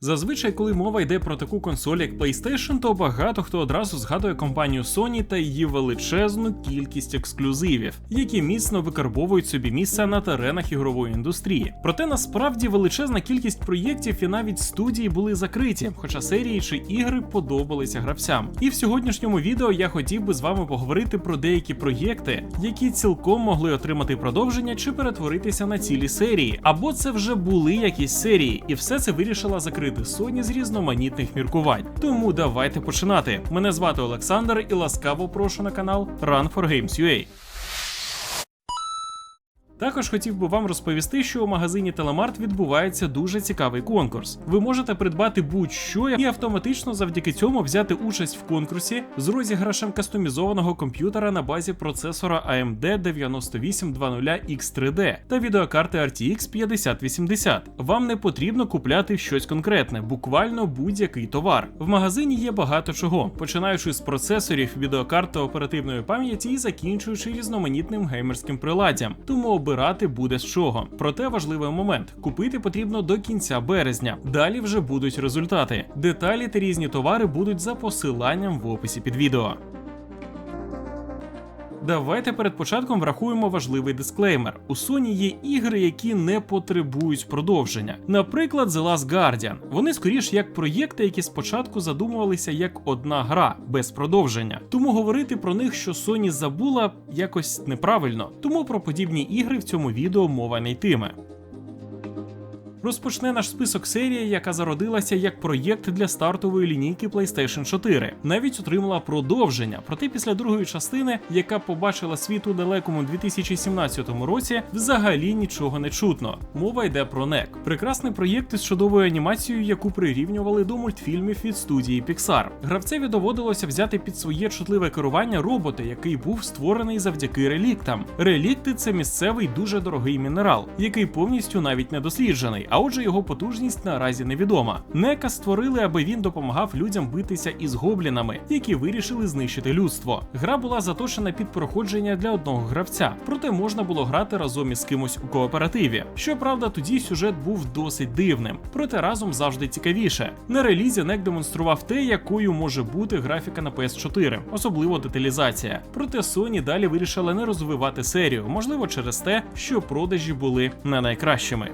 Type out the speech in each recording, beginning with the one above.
Зазвичай, коли мова йде про таку консоль, як PlayStation, то багато хто одразу згадує компанію Sony та її величезну кількість ексклюзивів, які міцно викарбовують собі місце на теренах ігрової індустрії. Проте насправді величезна кількість проєктів і навіть студії були закриті, хоча серії чи ігри подобалися гравцям. І в сьогоднішньому відео я хотів би з вами поговорити про деякі проєкти, які цілком могли отримати продовження чи перетворитися на цілі серії, або це вже були якісь серії, і все це вирішила закрити Sony з різноманітних міркувань. Тому давайте починати. Мене звати Олександр і ласкаво прошу на канал Run for Games UA. Також хотів би вам розповісти, що у магазині Телемарт відбувається дуже цікавий конкурс. Ви можете придбати будь-що і автоматично завдяки цьому взяти участь в конкурсі з розіграшем кастомізованого комп'ютера на базі процесора AMD 9820X3D та відеокарти RTX 5080. Вам не потрібно купляти щось конкретне, буквально будь-який товар. В магазині є багато чого, починаючи з процесорів, відеокарт та оперативної пам'яті і закінчуючи різноманітним геймерським приладдям. Тому обирати буде з чого. Проте важливий момент: купити потрібно до кінця березня. Далі вже будуть результати. Деталі та різні товари будуть за посиланням в описі під відео. Давайте перед початком врахуємо важливий дисклеймер. У Sony є ігри, які не потребують продовження. Наприклад, The Last Guardian. Вони скоріш як проєкти, які спочатку задумувалися як одна гра без продовження. Тому говорити про них, що Sony забула, якось неправильно. Тому про подібні ігри в цьому відео мова не йтиме. Розпочне наш список серія, яка зародилася як проєкт для стартової лінійки PlayStation 4. Навіть отримала продовження, проте після другої частини, яка побачила світ у далекому 2017 році, взагалі нічого не чутно. Мова йде про NEC. Прекрасний проєкт із чудовою анімацією, яку прирівнювали до мультфільмів від студії Pixar. Гравцеві доводилося взяти під своє чутливе керування робота, який був створений завдяки реліктам. Релікти це місцевий дуже дорогий мінерал, який повністю навіть не досліджений а отже його потужність наразі невідома. Нека створили, аби він допомагав людям битися із гоблінами, які вирішили знищити людство. Гра була заточена під проходження для одного гравця, проте можна було грати разом із кимось у кооперативі. Щоправда, тоді сюжет був досить дивним, проте разом завжди цікавіше. На релізі NEC демонстрував те, якою може бути графіка на PS4, особливо деталізація. Проте Sony далі вирішила не розвивати серію, можливо, через те, що продажі були не найкращими.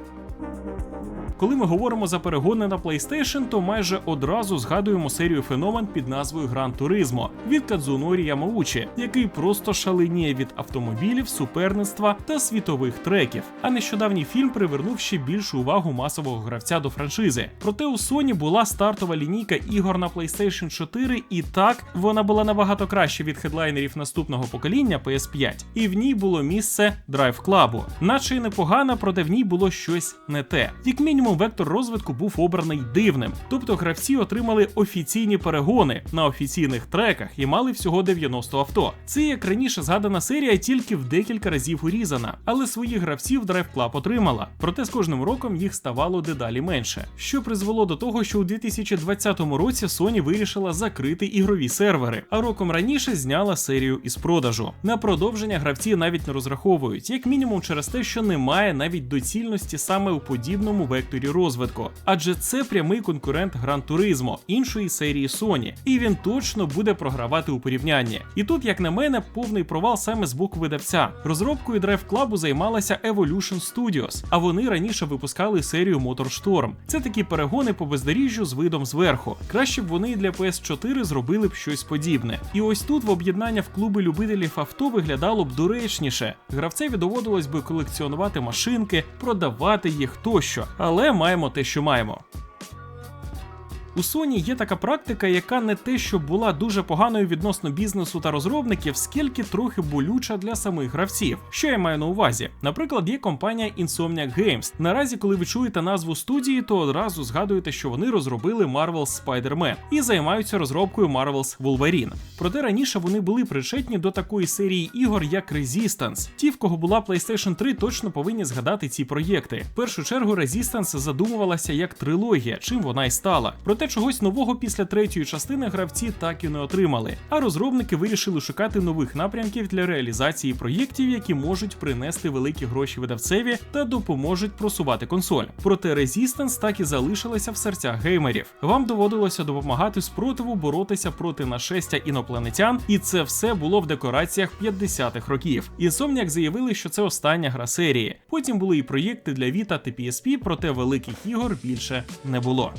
Коли ми говоримо за перегони на PlayStation, то майже одразу згадуємо серію феномен під назвою Gran Turismo від Кадзунорі Ямаучі, який просто шаленіє від автомобілів, суперництва та світових треків. А нещодавній фільм привернув ще більшу увагу масового гравця до франшизи. Проте у Sony була стартова лінійка ігор на PlayStation 4, і так вона була набагато краще від хедлайнерів наступного покоління PS5, і в ній було місце Drive Club. наче й непогано, проте в ній було щось не те. Як мінімум вектор розвитку був обраний дивним, тобто гравці отримали офіційні перегони на офіційних треках і мали всього 90 авто. Це як раніше згадана серія, тільки в декілька разів урізана, але своїх гравців Drive Club отримала. Проте з кожним роком їх ставало дедалі менше, що призвело до того, що у 2020 році Sony вирішила закрити ігрові сервери, а роком раніше зняла серію із продажу. На продовження гравці навіть не розраховують, як мінімум через те, що немає навіть доцільності саме у подібному векторі розвитку, адже це прямий конкурент Gran Turismo, іншої серії Sony, і він точно буде програвати у порівнянні. І тут, як на мене, повний провал саме з боку видавця. Розробкою Drive Club займалася Evolution Studios, а вони раніше випускали серію MotorStorm. Це такі перегони по бездоріжжю з видом зверху. Краще б вони для PS4 зробили б щось подібне. І ось тут в об'єднання в клуби любителів авто виглядало б доречніше. Гравцеві доводилось би колекціонувати машинки, продавати їх тощо, але маємо те, що маємо. У Sony є така практика, яка не те, що була дуже поганою відносно бізнесу та розробників, скільки трохи болюча для самих гравців. Що я маю на увазі? Наприклад, є компанія Insomniac Games. Наразі, коли ви чуєте назву студії, то одразу згадуєте, що вони розробили Marvel's Spider-Man і займаються розробкою Marvel's Wolverine. Проте раніше вони були причетні до такої серії ігор, як Resistance. Ті, в кого була PlayStation 3, точно повинні згадати ці проєкти. В першу чергу Resistance задумувалася як трилогія, чим вона й стала. Проте Проте чогось нового після третьої частини гравці так і не отримали. А розробники вирішили шукати нових напрямків для реалізації проєктів, які можуть принести великі гроші видавцеві та допоможуть просувати консоль. Проте Resistance так і залишилася в серцях геймерів. Вам доводилося допомагати спротиву боротися проти нашестя інопланетян, і це все було в декораціях 50-х років. Insomniac заявили, що це остання гра серії. Потім були і проєкти для Vita та PSP, проте великих ігор більше не було.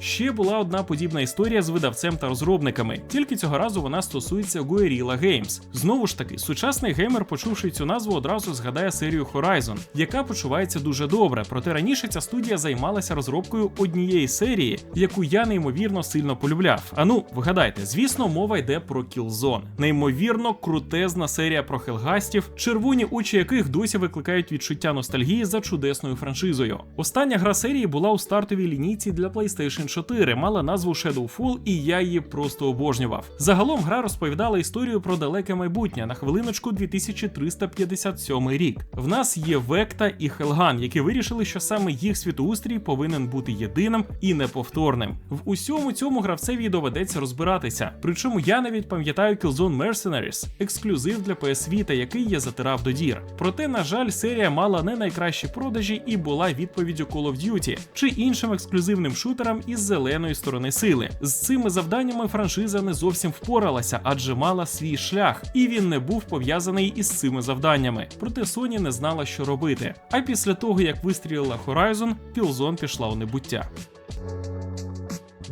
Ще була одна подібна історія з видавцем та розробниками, тільки цього разу вона стосується Guerrilla Games. Знову ж таки, сучасний геймер, почувши цю назву, одразу згадає серію Horizon, яка почувається дуже добре. Проте раніше ця студія займалася розробкою однієї серії, яку я неймовірно сильно полюбляв. А ну, вгадайте, звісно, мова йде про Killzone. Неймовірно крутезна серія про хелгастів, червоні очі яких досі викликають відчуття ностальгії за чудесною франшизою. Остання гра серії була у стартовій лінійці для PlayStation 4 мала назву Shadowfall, і я її просто обожнював. Загалом гра розповідала історію про далеке майбутнє на хвилиночку 2357 рік. В нас є Векта і Хелган, які вирішили, що саме їх світоустрій повинен бути єдиним і неповторним. В усьому цьому гравцеві доведеться розбиратися. Причому я навіть пам'ятаю Killzone Mercenaries, ексклюзив для PS Vita, який я затирав до дір. Проте, на жаль, серія мала не найкращі продажі і була відповіддю Call of Duty чи іншим ексклюзивним шутерам із зеленої сторони сили. З цими завданнями франшиза не зовсім впоралася, адже мала свій шлях, і він не був пов'язаний із цими завданнями. Проте Sony не знала, що робити. А після того, як вистрілила Horizon, Killzone пішла у небуття.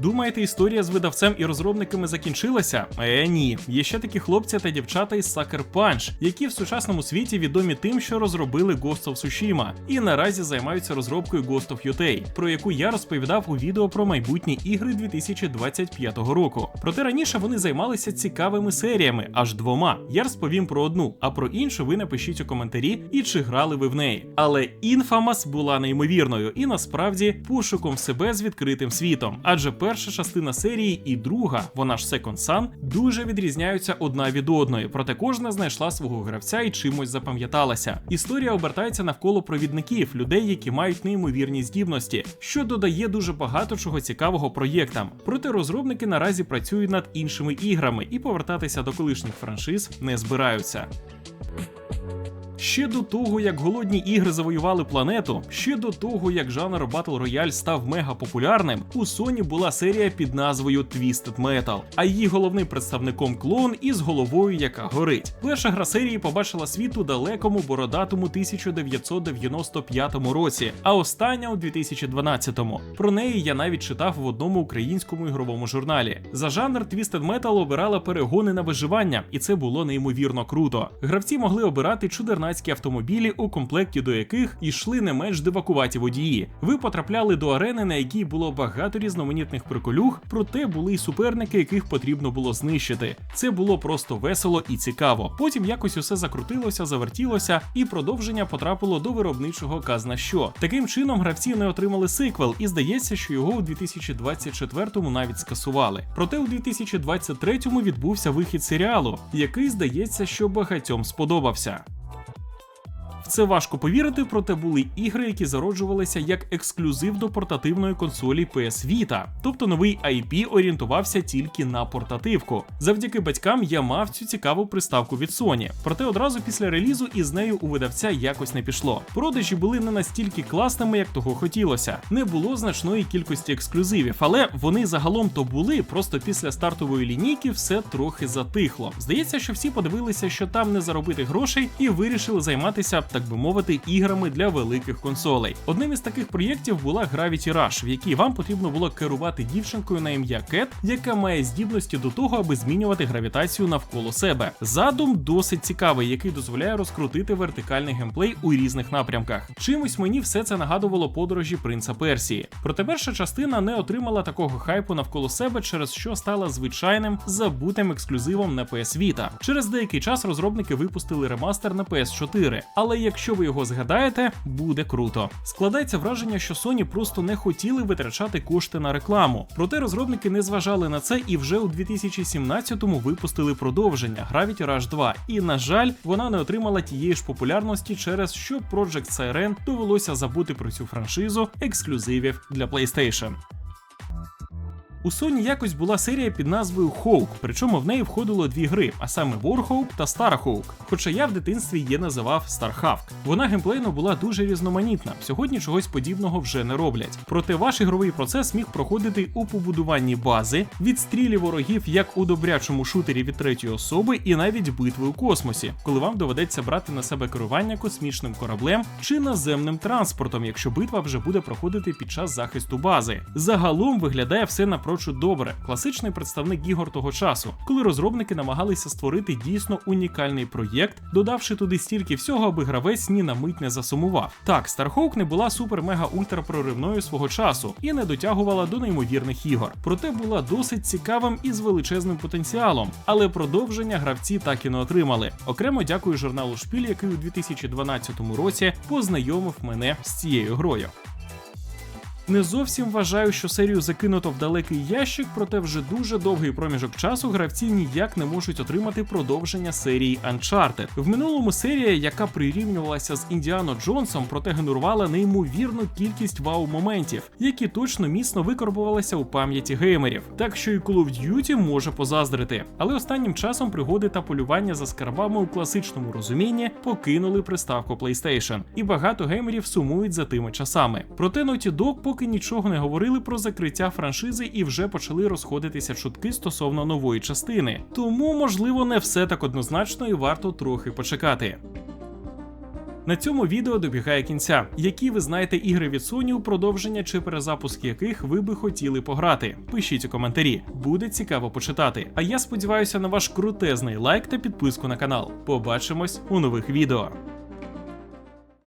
Думаєте, історія з видавцем і розробниками закінчилася? Е, ні. Є ще такі хлопці та дівчата із Sucker Punch, які в сучасному світі відомі тим, що розробили Ghost of Tsushima, і наразі займаються розробкою Ghost of Yotei, про яку я розповідав у відео про майбутні ігри 2025 року. Проте раніше вони займалися цікавими серіями, аж двома. Я розповім про одну, а про іншу ви напишіть у коментарі і чи грали ви в неї. Але Infamous була неймовірною і насправді пошуком себе з відкритим світом, адже перша частина серії і друга, вона ж Second Son, дуже відрізняються одна від одної, проте кожна знайшла свого гравця і чимось запам'яталася. Історія обертається навколо провідників, людей, які мають неймовірні здібності, що додає дуже багато чого цікавого проєктам. Проте розробники наразі працюють над іншими іграми і повертатися до колишніх франшиз не збираються. Ще до того, як голодні ігри завоювали планету, ще до того, як жанр Battle Royale став мега популярним, у Sony була серія під назвою Twisted Metal, а її головним представником клоун із головою, яка горить. Перша гра серії побачила світ у далекому бородатому 1995 році, а остання у 2012-му. Про неї я навіть читав в одному українському ігровому журналі. За жанр Twisted Metal обирала перегони на виживання, і це було неймовірно круто. Гравці могли обирати чудернацькі автомобілі, у комплекті до яких йшли не менш дивакуваті водії. Ви потрапляли до арени, на якій було багато різноманітних приколюх, проте були й суперники, яких потрібно було знищити. Це було просто весело і цікаво. Потім якось усе закрутилося, завертілося, і продовження потрапило до виробничого казна що. Таким чином гравці не отримали сиквел, і здається, що його у 2024-му навіть скасували. Проте у 2023-му відбувся вихід серіалу, який здається, що багатьом сподобався. Це важко повірити, проте були ігри, які зароджувалися як ексклюзив до портативної консолі PS Vita. Тобто новий IP орієнтувався тільки на портативку. Завдяки батькам я мав цю цікаву приставку від Sony. Проте одразу після релізу із нею у видавця якось не пішло. Продажі були не настільки класними, як того хотілося. Не було значної кількості ексклюзивів, але вони загалом то були. Просто після стартової лінійки все трохи затихло. Здається, що всі подивилися, що там не заробити грошей, і вирішили займатися так би мовити, іграми для великих консолей. Одним із таких проєктів була Gravity Rush, в якій вам потрібно було керувати дівчинкою на ім'я Кет, яка має здібності до того, аби змінювати гравітацію навколо себе. Задум досить цікавий, який дозволяє розкрутити вертикальний геймплей у різних напрямках. Чимось мені все це нагадувало подорожі принца Персії. Проте перша частина не отримала такого хайпу навколо себе, через що стала звичайним забутим ексклюзивом на PS Vita. Через деякий час розробники випустили ремастер на PS4, але якщо ви його згадаєте, буде круто. Складається враження, що Sony просто не хотіли витрачати кошти на рекламу. Проте розробники не зважали на це і вже у 2017-му випустили продовження Gravity Rush 2. І на жаль, вона не отримала тієї ж популярності, через що Project Siren довелося забути про цю франшизу ексклюзивів для PlayStation. У Sony якось була серія під назвою Hawk, причому в неї входило дві гри, а саме Warhawk та Starhawk. Хоча я в дитинстві її називав Starhawk. Вона геймплейно була дуже різноманітна. Сьогодні чогось подібного вже не роблять. Проте ваш ігровий процес міг проходити у побудуванні бази, відстрілі ворогів як у добрячому шутері від третьої особи, і навіть битви у космосі, коли вам доведеться брати на себе керування космічним кораблем чи наземним транспортом, якщо битва вже буде проходити під час захисту бази. Загалом виглядає все напрочуд добре. Класичний представник ігор того часу, коли розробники намагалися створити дійсно унікальний проєкт, додавши туди стільки всього, аби гравець ні на мить не засумував. Так, Starhawk не була супер-мега-ультра проривною свого часу і не дотягувала до неймовірних ігор, проте була досить цікавим і з величезним потенціалом. Але продовження гравці так і не отримали. Окремо дякую журналу Шпіль, який у 2012 році познайомив мене з цією грою. Не зовсім вважаю, що серію закинуто в далекий ящик, проте вже дуже довгий проміжок часу гравці ніяк не можуть отримати продовження серії Uncharted. В минулому серія, яка прирівнювалася з Індіано Джонсом, проте генерувала неймовірну кількість вау-моментів, які точно міцно викорбувалися у пам'яті геймерів. Так що і Call of Duty може позаздрити. Але останнім часом пригоди та полювання за скарбами у класичному розумінні покинули приставку PlayStation, і багато геймерів сумують за тими часами. Проте Naughty Dog поки нічого не говорили про закриття франшизи і вже почали розходитися чутки стосовно нової частини. Тому, можливо, не все так однозначно і варто трохи почекати. На цьому відео добігає кінця. Які ви знаєте ігри від Sony, продовження чи перезапуск яких ви би хотіли пограти? Пишіть у коментарі, буде цікаво почитати. А я сподіваюся на ваш крутезний лайк та підписку на канал. Побачимось у нових відео.